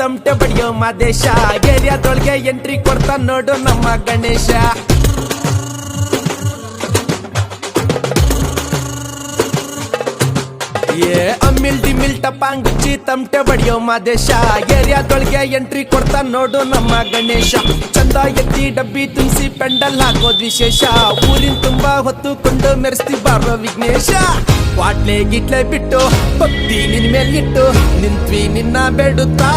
ತಮಟೆ ಬಡಿಯೋ ಮಾದೇಶ ಏರಿಯಾದೊಳಗೆ ಎಂಟ್ರಿ ಕೊಡ್ತಾ ನೋಡು ನಮ್ಮ ಗಣೇಶ. ಏ ಅಮ್ಮಿಲ್ ಡಿಮಿಲ್ ಚಿ ತಮಟೆ ಬಡಿಯೋ ಮಾದೇಶ ಏರಿಯಾದೊಳಗೆ ಎಂಟ್ರಿ ಕೊಡ್ತಾ ನೋಡು ನಮ್ಮ ಗಣೇಶ. ಚಂದ ಎತ್ತಿ ಡಬ್ಬಿ ತುಂಬಿಸಿ ಪೆಂಡಲ್ ಹಾಕೋದ್ ವಿಶೇಷ. ಊರಿನ ತುಂಬಾ ಹೊತ್ತುಕೊಂಡು ಮೆರೆಸ್ತಿ ಬಾರೋ ವಿಘ್ನೇಶ. ವಾಟ್ಲೆ ಗಿಟ್ಲೆ ಬಿಟ್ಟು, ಭಕ್ತಿ ನಿನ್ ಮೇಲಿಟ್ಟು, ನಿಂತ್ವಿ ನಿನ್ನ ಬೇಡುತ್ತಾ.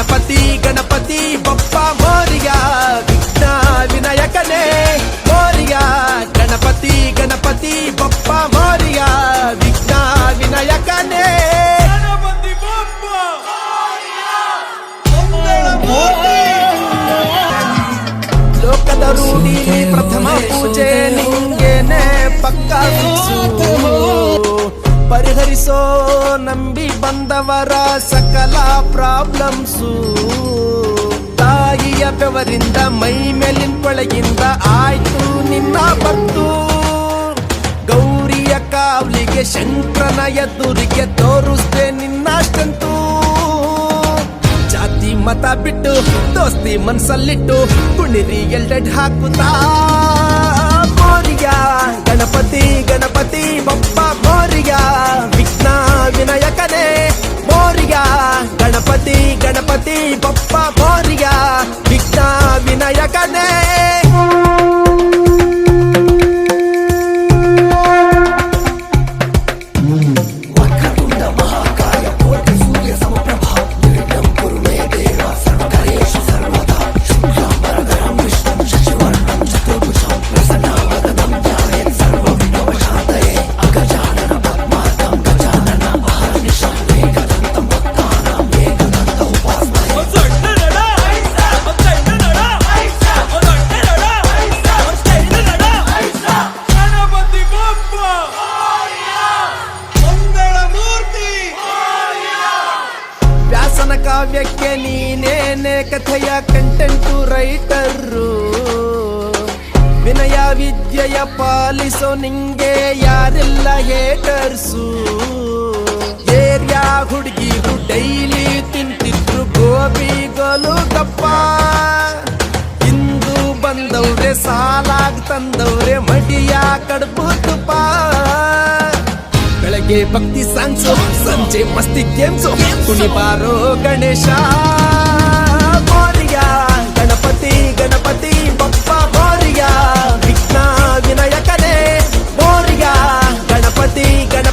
ಗಣಪತಿ ಗಣಪತಿ ಬಪ್ಪ ಮೋರಿಯ ವಿಘ್ನ ವಿನಾಯಕನೇ ಮೋರಿಯ ಗಣಪತಿ ಗಣಪತಿ ಬಪ್ಪ ಮೋರಿಯ ವಿಘ್ನ ವಿನಾಯಕನೇ ಲೋಕದ ರೂಢಿ ಪ್ರಥಮ ಪೂಜೆ ನಿಂಗೇನೆ ಪಕ್ಕ ಫಿಕ್ಸು. ಪರಿಹರಿಸೋ ನಂಬಿ ಬಂದವರ ಸಕಲ ಪ್ರಾಬ್ಲಮ್ಸು. ತಾಯಿಯ ಬೆವರಿಂದ ಮೈ ಮೇಲಿನ ಕೊಳಗಿಂದ ಆಯ್ತು ನಿನ್ನ ಬಂತು ಗೌರಿಯ ಕಾವಲಿಗೆ ಶಂಕರನ ಎದುರಿಗೆ ತೋರಿಸ್ದೆ ನಿನ್ನಷ್ಟಂತೂ ಜಾತಿ ಮತ ಬಿಟ್ಟು ದೋಸ್ತಿ ಮನ್ಸಲ್ಲಿಟ್ಟು ಕುಣಿರಿ ಎಲ್ಡೆಡ್ ಹಾಕುತ್ತಾ. ಗಣಪತಿ ಗಣಪತಿ ಬಪ್ಪ మోరియా విఘ్న వినాయకనే మోరియా గణపతి గణపతి బొప్ప మోరియా విఘ్న వినాయక ಬೆಳಗ್ಗೆ ಭಕ್ತಿ ಸಾಂಗ್ಸು ಸಂಜೆ ಮಸ್ತಿ ಗೇಮ್ಸು ಕುಣಿಬಾರೋ ಗಣೇಶ ಮೋರಿಯ ಗಣಪತಿ ಗಣಪತಿ ಬಪ್ಪ ಮೋರಿಯ ವಿಘ್ನ ವಿನಾಯಕನೇ ಮೋರಿಯ ಗಣಪತಿ ಗಣಪತಿ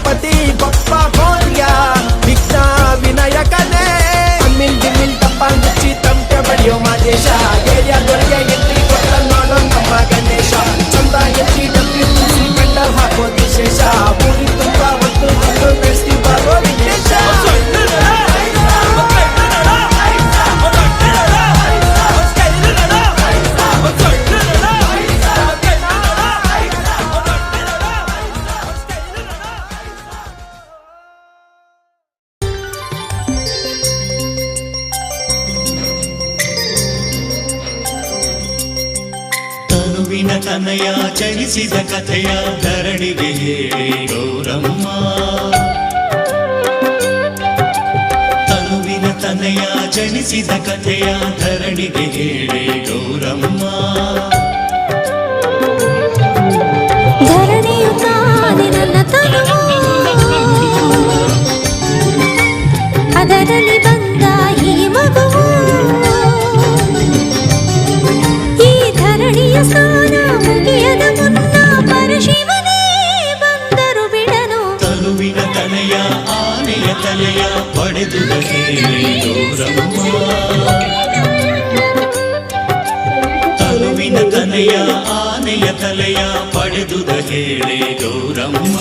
ತನಯ ಜನಿಸಿದ ಕಥೆಯ ಧರಣಿಗೆ ಹೇಳಿ ಗೌರಮ್ಮ. ತನುವಿನ ತನಯ ಜನಿಸಿದ ಕಥೆಯ ಧರಣಿಗೆ ಹೇಳಿ ಗೌರಮ್ಮ. ತನೆಯ ಆನೆಯ ತಲೆಯ ಪಡೆದುದ ಹೇಳಿ ಗೌರಮ್ಮ.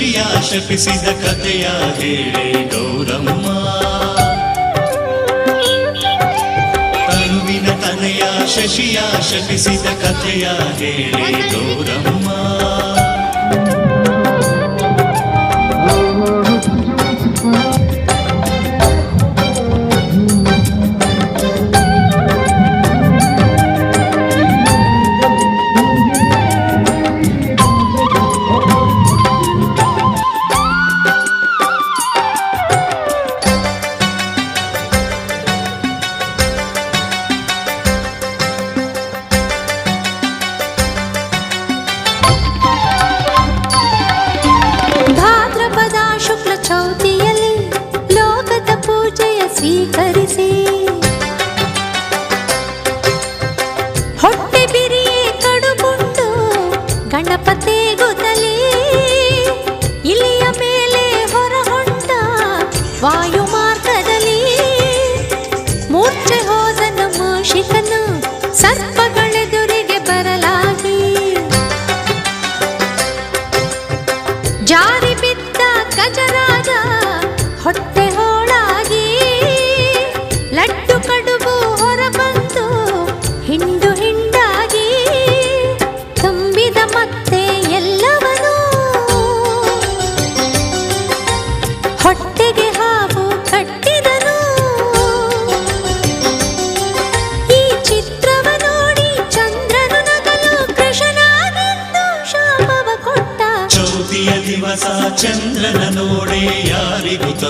ಶಶಿಯ ಶಪಿಸಿದ ಕಥೆಯ ಹೇಳಿ ಗೌರಮ್ಮ. ತನುವಿನ ತನೆಯ ಶಶಿಯ ಶಪಿಸಿದ ಕಥೆಯ ಹೇಳಿ ಗೌರಮ್ಮ. ಸ್ವೀಕರಿಸಿ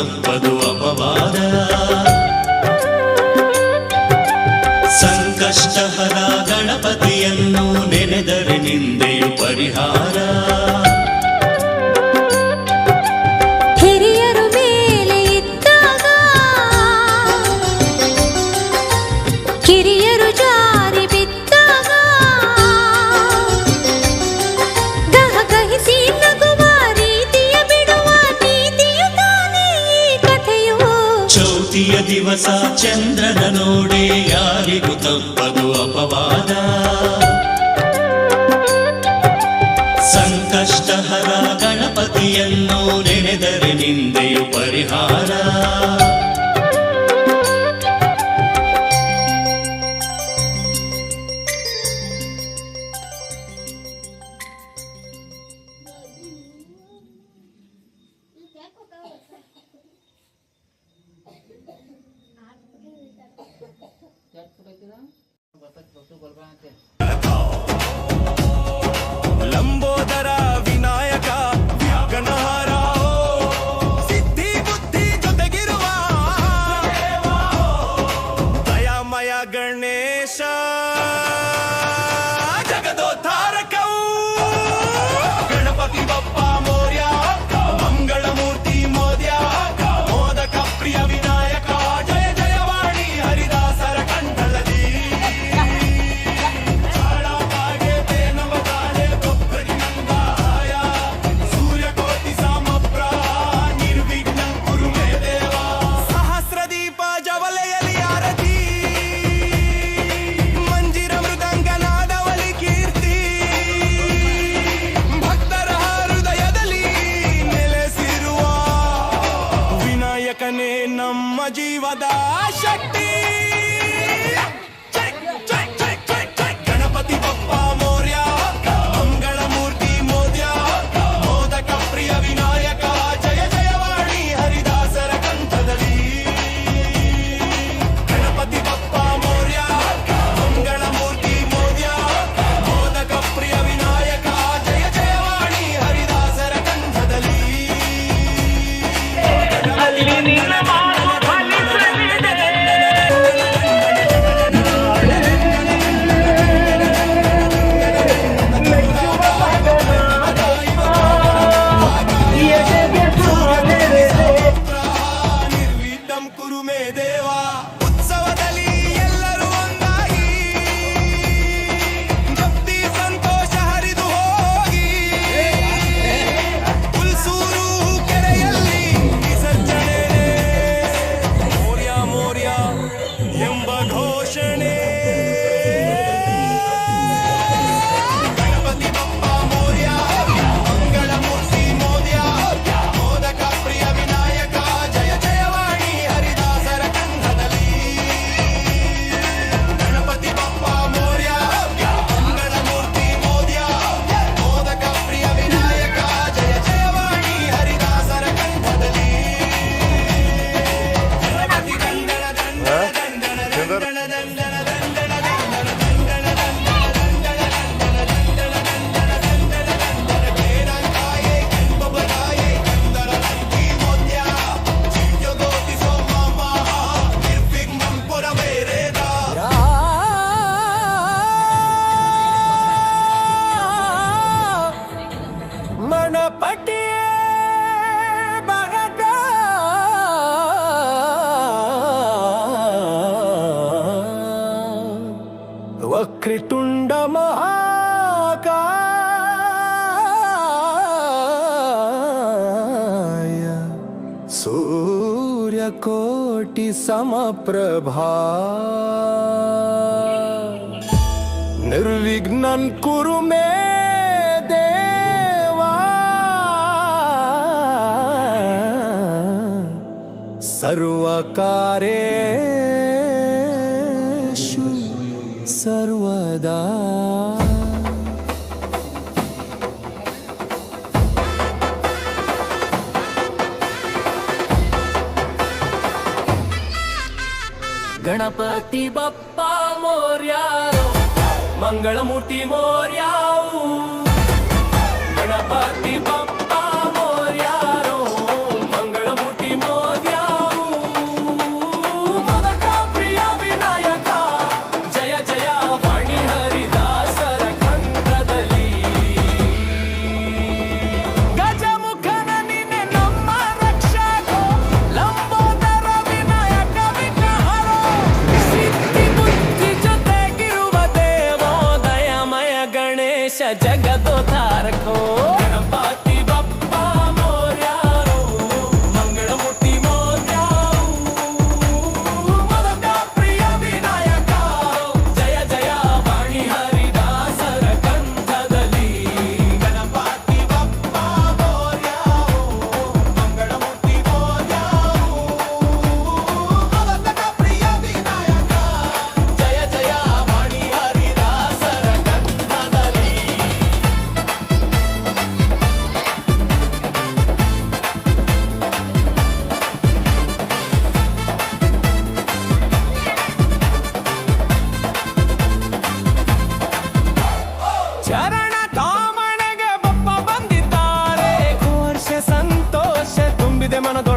తప్పదు. वक्रतुण्ड महाकाय। सूर्यकोटिसमप्रभा निर्विघ्नं कुरु मे सर्वकारेषु ಸರ್ವದಾ. ಗಣಪತಿ ಬಪ್ಪ ಮೋರ್ಯಾರೋ ಮಂಗಳಮೂರ್ತಿ ಮೋರ್ಯಾವು ಗಣಪತಿ ಬಪ್ಪ जग दो तार को। I'm of